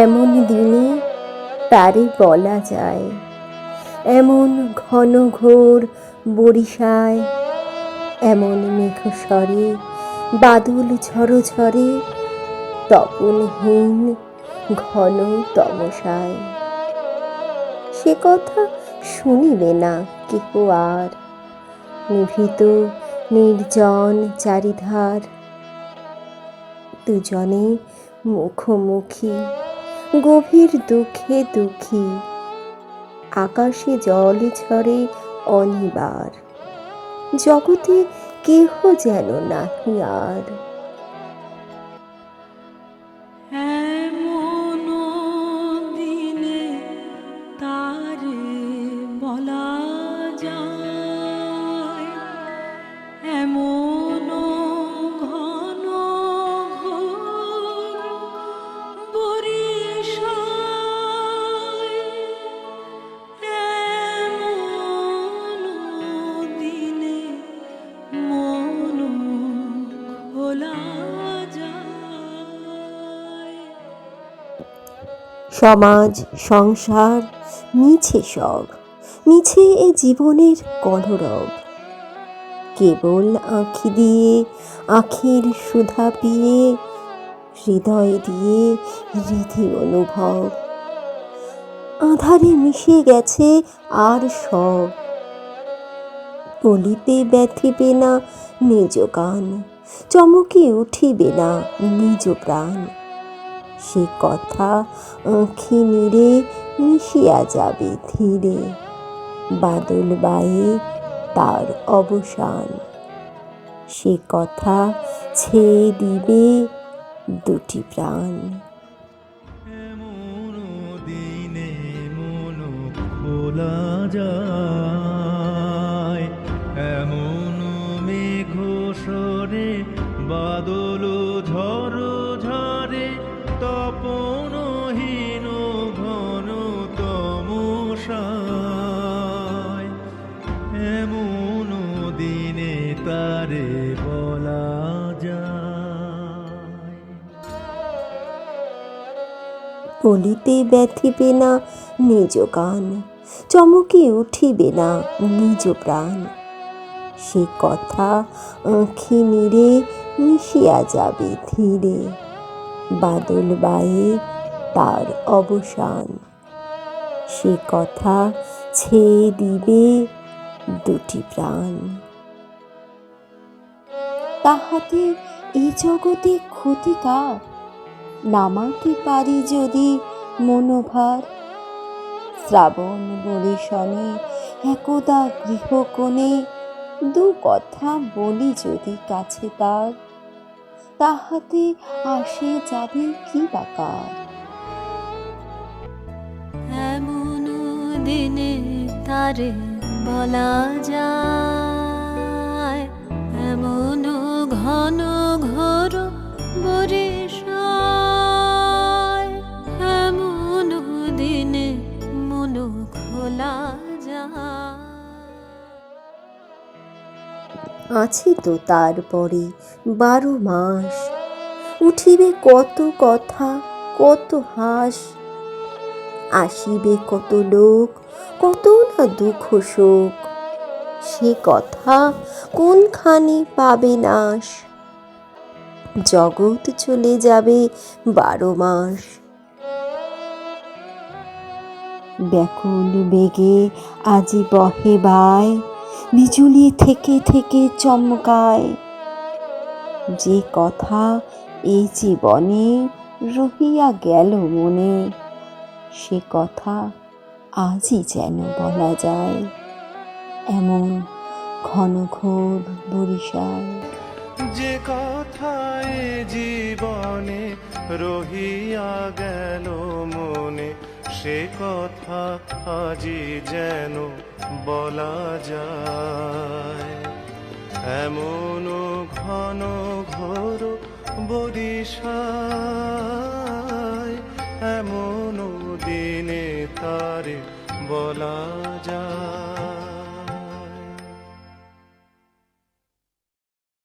এমন দিনে তারে বলা যায়, এমন ঘন ঘোর বরিশায়, এমন মেঘস্বরে, বাদল ঝড়ো ঝরে তপনহীন ঘন তমসায় সে কথা শুনিবে না কেহ আর, নিভৃত নির্জন চারিধার, দুজনে মুখোমুখি গভীর দুঃখে দুঃখী। আকাশে জল ঝরে অনিবার। জগতে কেহ যেন নাহি আর। সমাজ, সংসার, মিছে সব। মিছে এ জীবনের কলরব। কেবল আঁখি দিয়ে, আখির সুধা পিয়ে, হৃদয় দিয়ে হৃদি অনুভব। আধারে মিশে গেছে আর সব। বলিতে ব্যথিবে না নিজ গান চমকে উঠিবে না নিজ প্রাণ। সে কথা আঁখি নিরে মিশিয়া যাবে ধীরে। বাদল বায়ে তার অবসান। সে কথা ছেয়ে দিবে দুটি প্রাণ। দিনে মন খোলা যায়। বলিতে ব্যথিবে না, নিজ গান চমকে উঠিবে না নিজ প্রাণ। সে কথা আঁখি নিরে মিশিয়া যাবে ধীরে, বাদল বায়ে তার অবসান। সে কথা ছেয়ে দিবে দুটি প্রাণ। তাহাতে এই জগতে ক্ষতিকার নামাতে পারি যদি মনোভার শ্রাবণ বরিশনে একদা গৃহকোণে দু কথা বলি যদি কাছে তার। তাহাতে আসে যাবে কি বাকার এমন দিনে তারে বলা যায়, এমন ঘন ঘোর বরিশায় আছে তো তারপরে বারো মাস। উঠিবে কত কথা, কত হাস। আসিবে কত লোক, কত না দুঃখ শোক। সে কথা কোনখানে পাবে নাশ? জগৎ চলে যাবে বারো মাস। ব্যাকুল বেগে আজি বহে বায় বিজুলি থেকে থেকে চমকায়। যে কথা এই জীবনে রহিয়া গেল মনে, সে কথা আজই যেন বলা যায়। এমন ঘন ঘোর বরিশায় যে কথায় জীবনে রহিয়া গেল মনে, সে কথা আজি যেন বলা যায়। এমন ঘন ঘোর বরিশায় এমন দিনে তারে বলা যায়।